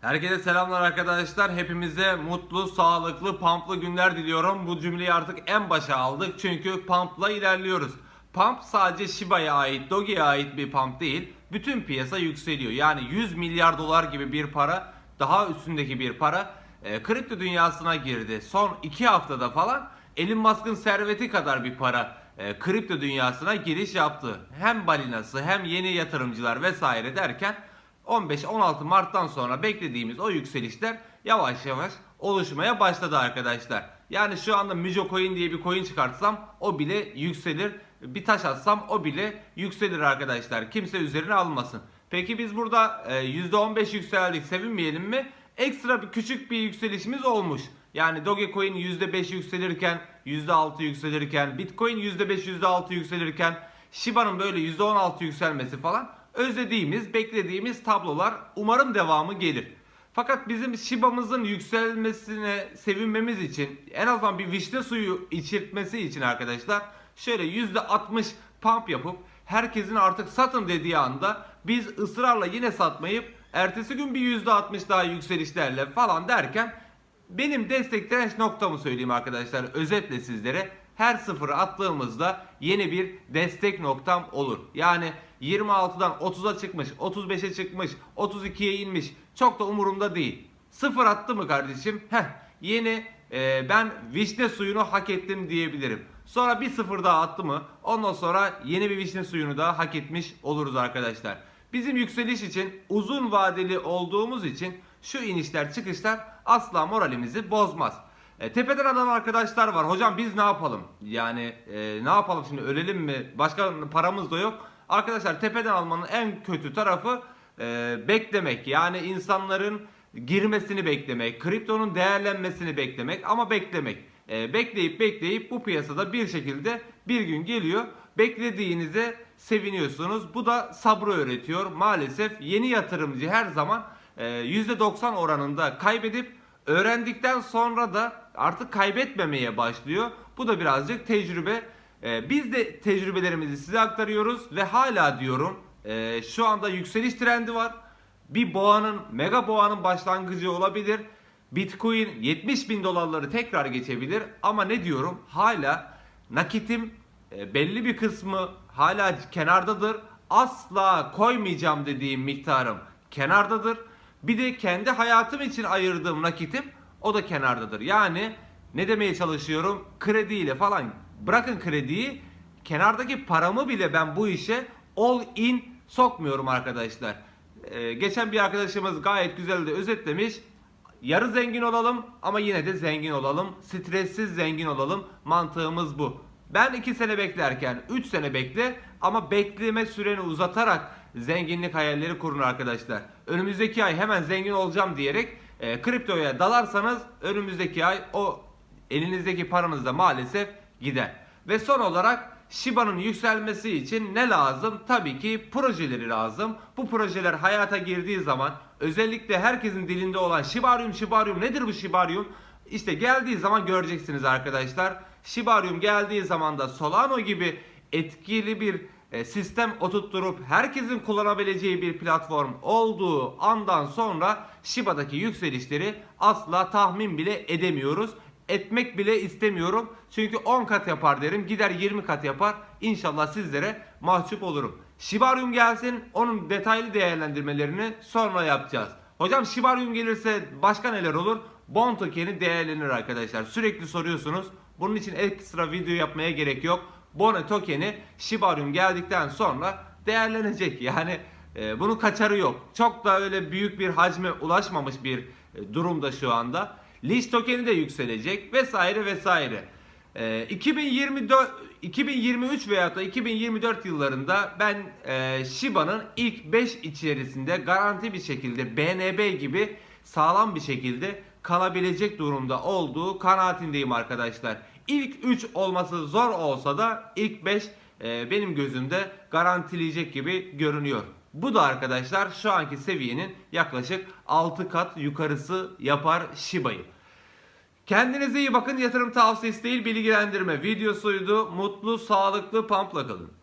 Herkese selamlar arkadaşlar. Hepimize mutlu, sağlıklı, pamplı günler diliyorum. Bu cümleyi artık en başa aldık çünkü pumpla ilerliyoruz. Pump sadece Shiba'ya ait, Doge'ye ait bir pump değil. Bütün piyasa yükseliyor. Yani 100 milyar dolar gibi bir para, daha üstündeki bir para e, kripto dünyasına girdi. Son 2 haftada falan Elon Musk'ın serveti kadar bir para e, kripto dünyasına giriş yaptı. Hem balinası hem yeni yatırımcılar vesaire derken 15-16 Mart'tan sonra beklediğimiz o yükselişler yavaş yavaş oluşmaya başladı arkadaşlar. Yani şu anda Mijo Coin diye bir coin çıkartsam o bile yükselir. Bir taş atsam o bile yükselir arkadaşlar. Kimse üzerine almasın. Peki biz burada e, %15 yükseldik sevinmeyelim mi? Ekstra bir küçük bir yükselişimiz olmuş. Yani Dogecoin %5 yükselirken, %6 yükselirken, Bitcoin %5 %6 yükselirken, Shiba'nın böyle %16 yükselmesi falan özlediğimiz, beklediğimiz tablolar umarım devamı gelir. Fakat bizim Shiba'mızın yükselmesine sevinmemiz için en azından bir vişne suyu içirtmesi için arkadaşlar şöyle %60 pump yapıp herkesin artık satın dediği anda biz ısrarla yine satmayıp ertesi gün bir %60 daha yükselişlerle falan derken benim destek direnç noktamı söyleyeyim arkadaşlar özetle sizlere her sıfırı attığımızda yeni bir destek noktam olur. Yani 26'dan 30'a çıkmış, 35'e çıkmış, 32'ye inmiş çok da umurumda değil. Sıfır attı mı kardeşim? Heh yeni e, ben vişne suyunu hak ettim diyebilirim. Sonra bir sıfır daha attı mı ondan sonra yeni bir vişne suyunu da hak etmiş oluruz arkadaşlar. Bizim yükseliş için uzun vadeli olduğumuz için şu inişler çıkışlar asla moralimizi bozmaz. E, tepeden adam arkadaşlar var. Hocam biz ne yapalım? Yani e, ne yapalım şimdi ölelim mi? Başka paramız da yok. Arkadaşlar tepeden almanın en kötü tarafı e, beklemek. Yani insanların girmesini beklemek, kriptonun değerlenmesini beklemek ama beklemek. E, bekleyip bekleyip bu piyasada bir şekilde bir gün geliyor. Beklediğinize seviniyorsunuz. Bu da sabrı öğretiyor. Maalesef yeni yatırımcı her zaman e, %90 oranında kaybedip öğrendikten sonra da artık kaybetmemeye başlıyor. Bu da birazcık tecrübe. Ee, biz de tecrübelerimizi size aktarıyoruz ve hala diyorum e, şu anda yükseliş trendi var. Bir boğanın, mega boğanın başlangıcı olabilir. Bitcoin 70 bin dolarları tekrar geçebilir ama ne diyorum hala nakitim e, belli bir kısmı hala kenardadır. Asla koymayacağım dediğim miktarım kenardadır. Bir de kendi hayatım için ayırdığım nakitim o da kenardadır. Yani ne demeye çalışıyorum? Krediyle falan bırakın krediyi kenardaki paramı bile ben bu işe all in sokmuyorum arkadaşlar. Ee, geçen bir arkadaşımız gayet güzel de özetlemiş. Yarı zengin olalım ama yine de zengin olalım. Stressiz zengin olalım. Mantığımız bu. Ben 2 sene beklerken 3 sene bekle ama bekleme süreni uzatarak zenginlik hayalleri kurun arkadaşlar. Önümüzdeki ay hemen zengin olacağım diyerek e, kriptoya dalarsanız önümüzdeki ay o elinizdeki paranız da maalesef gider. Ve son olarak Shiba'nın yükselmesi için ne lazım? Tabii ki projeleri lazım. Bu projeler hayata girdiği zaman özellikle herkesin dilinde olan Shibarium Shibarium nedir bu Shibarium? İşte geldiği zaman göreceksiniz arkadaşlar. Shibarium geldiği zaman da Solano gibi etkili bir e, sistem oturtturup herkesin kullanabileceği bir platform olduğu andan sonra Shiba'daki yükselişleri asla tahmin bile edemiyoruz. Etmek bile istemiyorum. Çünkü 10 kat yapar derim. Gider 20 kat yapar. İnşallah sizlere mahcup olurum. Shibarium gelsin. Onun detaylı değerlendirmelerini sonra yapacağız. Hocam Shibarium gelirse başka neler olur? Bond token'i değerlenir arkadaşlar. Sürekli soruyorsunuz. Bunun için ekstra video yapmaya gerek yok. Bono token'i Shibarium geldikten sonra değerlenecek. Yani e, bunun kaçarı yok. Çok da öyle büyük bir hacme ulaşmamış bir e, durumda şu anda. Leash tokeni de yükselecek vesaire vesaire. E, 2024 2023 veya da 2024 yıllarında ben e, Shiba'nın ilk 5 içerisinde garanti bir şekilde BNB gibi sağlam bir şekilde kalabilecek durumda olduğu kanaatindeyim arkadaşlar. İlk 3 olması zor olsa da ilk 5 e, benim gözümde garantileyecek gibi görünüyor. Bu da arkadaşlar şu anki seviyenin yaklaşık 6 kat yukarısı yapar Shiba'yı. Kendinize iyi bakın yatırım tavsiyesi değil bilgilendirme videosuydu. Mutlu, sağlıklı, pampla kalın.